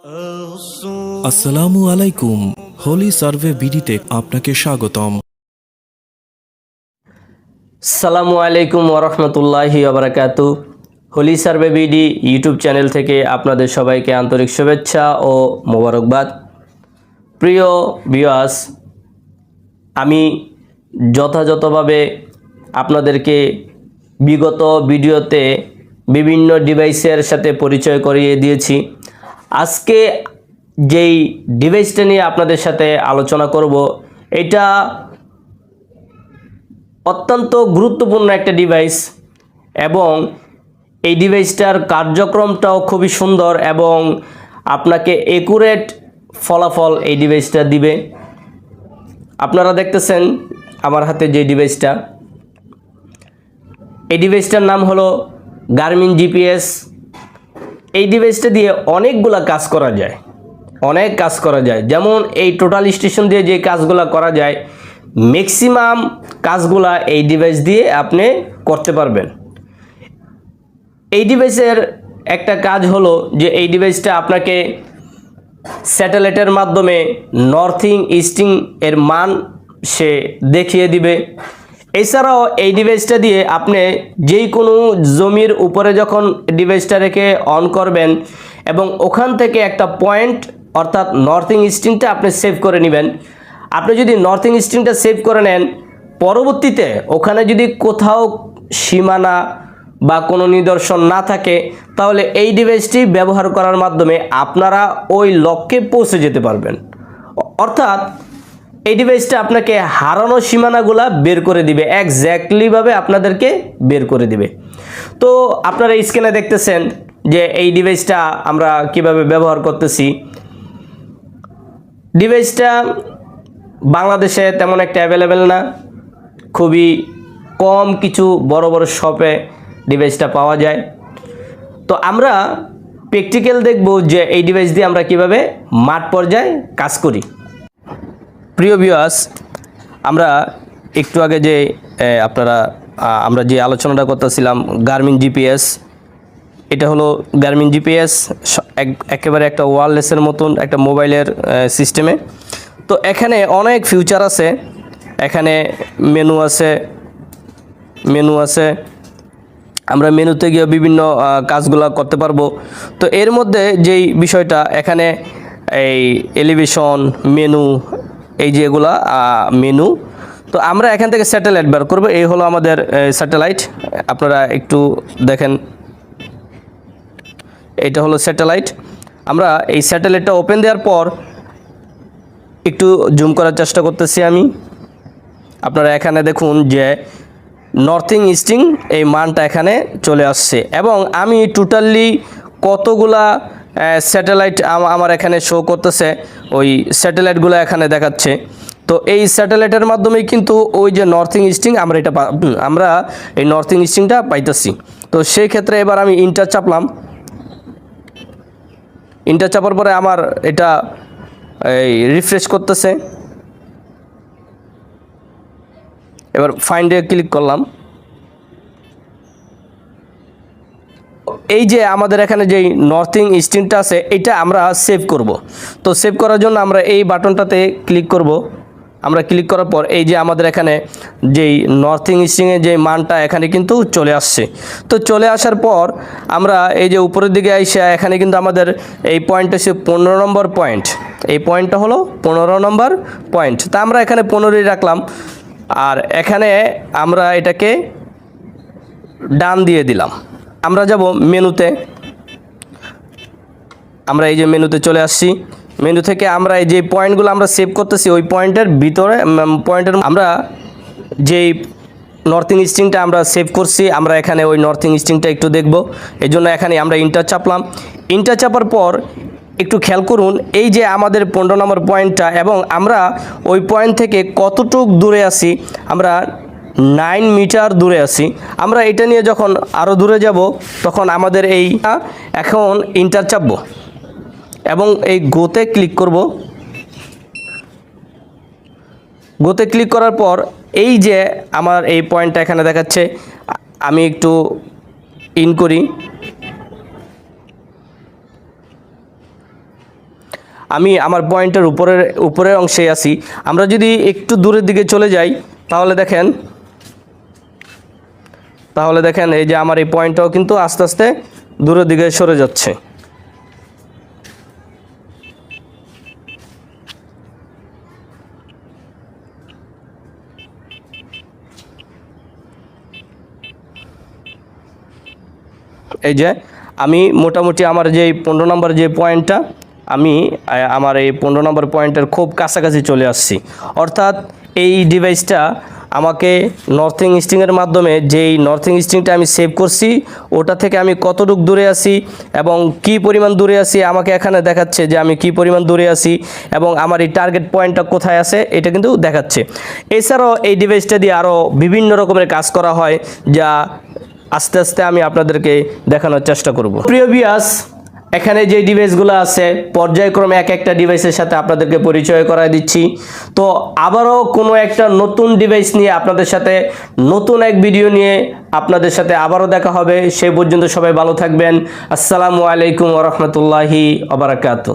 আসসালামু আলাইকুম, হোলি সার্ভে বিডিতে আপনাকে স্বাগতম। সালামু আলাইকুম ওরহমতুল্লাহি আবরাকাতু holy survey BD YouTube channel থেকে আপনাদের সবাইকে আন্তরিক শুভেচ্ছা ও মোবারকবাদ। প্রিয় ভিউয়ার্স আমি যথাযথভাবে আপনাদেরকে বিগত ভিডিওতে বিভিন্ন ডিভাইসের সাথে পরিচয় করিয়ে দিয়েছি। আজকে যেই ডিভাইসটা নিয়ে আপনাদের সাথে আলোচনা করব, এটা অত্যন্ত গুরুত্বপূর্ণ একটা ডিভাইস এবং এই ডিভাইসটার কার্যক্রমটাও খুবই সুন্দর এবং আপনাকে একুরেট ফলাফল এই ডিভাইসটা দিবে। আপনারা দেখতেছেন আমার হাতে যে ডিভাইসটা এই ডিভাইসটার নাম হলো গার্মিন জিপিএস এই ডিভাইসটা দিয়ে অনেকগুলা কাজ করা যায়। অনেক কাজ করা যায়। যেমন এই টোটাল স্টেশন দিয়ে যে কাজগুলো করা যায় ম্যাক্সিমাম কাজগুলা এই ডিভাইস দিয়ে আপনি করতে পারবেন। এই ডিভাইসের একটা কাজ হলো যে এই ডিভাইসটা আপনাকে স্যাটেলাইটের মাধ্যমে নর্থিং ইস্টিং এর মান সে দেখিয়ে দিবে। এছাড়াও এই ডিভাইসটা দিয়ে আপনি যেই কোনো জমির উপরে যখন ডিভাইসটা রেখে অন করবেন এবং ওখান থেকে একটা পয়েন্ট অর্থাৎ নর্থিং ইস্টিংটা আপনি সেভ করে নেবেন। আপনি যদি নর্থিং ইস্টিংটা সেভ করে নেন, পরবর্তীতে ওখানে যদি কোথাও সীমানা বা কোনো নিদর্শন না থাকে, তাহলে এই ডিভাইসটি ব্যবহার করার মাধ্যমে আপনারা ওই লক্ষ্যে পৌঁছে যেতে পারবেন। অর্থাৎ এই ডিভাইসটা আপনাকে হারানো সীমানাগুলা বের করে দিবে একজ্যাক্টলিভাবে আপনাদেরকে বের করে দিবে। তো আপনারা স্ক্রিনে দেখতেছেন যে এই ডিভাইসটা আমরা কীভাবে ব্যবহার করতেছি। ডিভাইসটা বাংলাদেশে তেমন একটা অ্যাভেলেবেল না, খুবই কম কিছু বড় বড় শপে ডিভাইসটা পাওয়া যায়। তো আমরা প্র্যাকটিক্যাল দেখব যে এই ডিভাইস দিয়ে আমরা কীভাবে মাঠ পর্যায়ে কাজ করি। প্রিয় ভিউয়ার্স আমরা একটু আগে যে আপনারা আমরা যে আলোচনাটা করতেছিলাম গার্মিন জিপিএস এটা হলো গার্মিন জিপিএস একেবারে একটা ওয়ারলেসের মতন একটা মোবাইলের সিস্টেমে তো এখানে অনেক ফিউচার আছে। এখানে মেনু আছে মেনু আছে। আমরা মেনুতে গিয়ে বিভিন্ন কাজগুলো করতে পারব। তো এর মধ্যে যেই বিষয়টা, এখানে এই এলিভেশন মেনু এই যে এগুলা মেনু তো আমরা এখান থেকে স্যাটেলাইট বের করব। এই হলো আমাদের স্যাটেলাইট আপনারা একটু দেখেন। এটা হলো স্যাটেলাইট আমরা এই স্যাটেলাইটটা ওপেন দেওয়ার পর একটু জুম করার চেষ্টা করতেছি আমি। আপনারা এখানে দেখুন যে নর্থিং ইস্টিং এই মানটা এখানে চলে আসছে। এবং আমি টোটালি কতগুলা স্যাটেলাইট আমার এখানে শো করতেছে, ওই স্যাটেলাইটগুলো এখানে দেখাচ্ছে। তো এই স্যাটেলাইটের মাধ্যমেই কিন্তু ওই যে নর্থিং ইস্টিং আমরা এটা আমরা এই নর্থিং ইস্টিংটা পাইতেছি। তো সেই ক্ষেত্রে এবার আমি ইন্টার চাপলাম। ইন্টার চাপার পরে আমার এটা, এই রিফ্রেশ করতেছে। এবার ফাইন্ডে ক্লিক করলাম। এই যে আমাদের এখানে যেই নর্থিং স্টিংটা আছে, এটা আমরা সেভ করব। তো সেভ করার জন্য আমরা এই বাটনটাতে ক্লিক করব। আমরা ক্লিক করার পর এই যে আমাদের এখানে যেই নর্থিং স্টিংয়ের যে মানটা এখানে কিন্তু চলে আসছে। তো চলে আসার পর আমরা এই যে উপরের দিকে এসে এখানে কিন্তু আমাদের এই পয়েন্ট হচ্ছে পনেরো নম্বর পয়েন্ট এই পয়েন্টটা হলো পনেরো নম্বর পয়েন্ট তা আমরা এখানে পনেরোই রাখলাম। আর এখানে আমরা এটাকে ডান দিয়ে দিলাম। আমরা যাব মেনুতে। আমরা এই যে মেনুতে চলে আসছি। মেনু থেকে আমরা এই যে পয়েন্টগুলো আমরা সেভ করতেছি, ওই পয়েন্টের ভিতরে পয়েন্টের আমরা যেই নর্থিং স্টিংটা আমরা সেভ করছি, আমরা এখানে ওই নর্থিং স্টিংটা একটু দেখব। এই জন্য এখানে আমরা ইন্টার চাপলাম। ইন্টার চাপার পর একটু খেয়াল করুন, এই যে আমাদের পনেরো নম্বর পয়েন্টটা এবং আমরা ওই পয়েন্ট থেকে কতটুক দূরে আছি, আমরা নাইন মিটার দূরে আছি। আমরা এটা নিয়ে যখন আরও দূরে যাব, তখন আমাদের এই এখন ইন্টার চাপবো। এবং এই গোতে ক্লিক করব। গোতে ক্লিক করার পর এই যে আমার এই পয়েন্টটা এখানে দেখাচ্ছে, আমি একটু ইন করি। আমি আমার পয়েন্টের উপরের উপরের অংশে আছি। আমরা যদি একটু দূরের দিকে চলে যাই, তাহলে দেখেন তাহলে দেখেন এই যে আমার এই পয়েন্টটাও কিন্তু আস্তে আস্তে দূরের দিকে সরে যাচ্ছে। এই যে আমি মোটামুটি আমার যে পনেরো নম্বর যে পয়েন্টটা, আমি আমার এই পনেরো নম্বর পয়েন্টের খুব কাছাকাছি চলে আসছি। অর্থাৎ এই ডিভাইসটা আমাকে নর্থিং স্টিংয়ের মাধ্যমে যেই নর্থিং স্টিংটা আমি সেভ করছি, ওটা থেকে আমি কতটুকু দূরে আছি এবং কি পরিমাণ দূরে আছি আমাকে এখানে দেখাচ্ছে যে আমি কি পরিমাণ দূরে আছি এবং আমার এই টার্গেট পয়েন্টটা কোথায় আছে, এটা কিন্তু দেখাচ্ছে। এছাড়াও এই ডিভাইসটা দিয়ে আরও বিভিন্ন রকমের কাজ করা হয়, যা আস্তে আস্তে আমি আপনাদেরকে দেখানোর চেষ্টা করব। প্রিয় বিয়াস এখানে যে ডিভাইসগুলো আছে, পর্যায়ক্রমে এক একটা ডিভাইসের সাথে আপনাদেরকে পরিচয় করায় দিচ্ছি। তো আবারও কোনো একটা নতুন ডিভাইস নিয়ে আপনাদের সাথে নতুন এক ভিডিও নিয়ে আপনাদের সাথে আবারও দেখা হবে। সেই পর্যন্ত সবাই ভালো থাকবেন। আসসালামু আলাইকুম ওরহমতুল্লাহি আবরাকাতু